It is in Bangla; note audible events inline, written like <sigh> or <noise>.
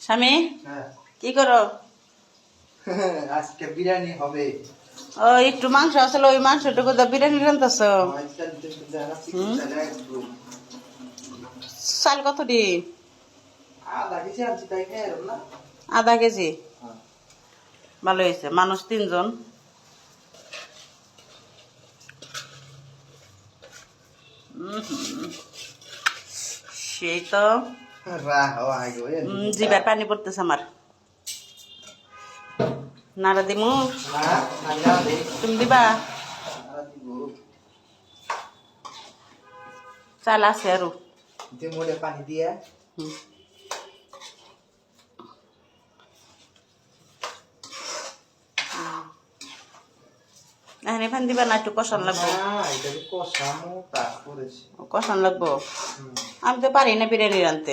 স্বামী? হ্যাঁ। কি করো? <laughs> আজকে বিরিয়ানি হবে। ও একটু মাংস আসলে ওই মাংসটুকু তো বিরিয়ানি রান্তাছ? চাল কত দি? কেজি আধা কেজি? হ্যাঁ। ভালো হয়েছে মানুষ তিনজন। সেই তো। জিভায় পানি পড়তেছে আমার। নাড়া দিমু। তুমি দিবা? চাল আছে আরও। পানি দিয়ে। এখানে ফান দিবা না একটু কষান লাগবো। কষান লাগবো। আমি তো পারি না বিরিয়ানি রানতে